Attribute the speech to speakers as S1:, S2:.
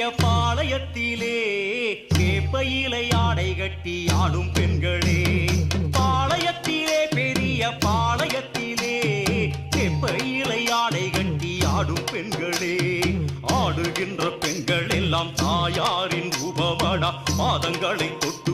S1: கட்டிய பாளையத்திலே வேப்பையிலை ஆடை கட்டி ஆளும் பெண்களே. பாளையத்திலே பெரிய பாளையத்திலே வேப்பையிலை ஆடை கட்டி ஆடும் பெண்களே. ஆடுகின்ற பெண்கள் எல்லாம் தாயாரின் உபமடா மாதங்களை தொட்டு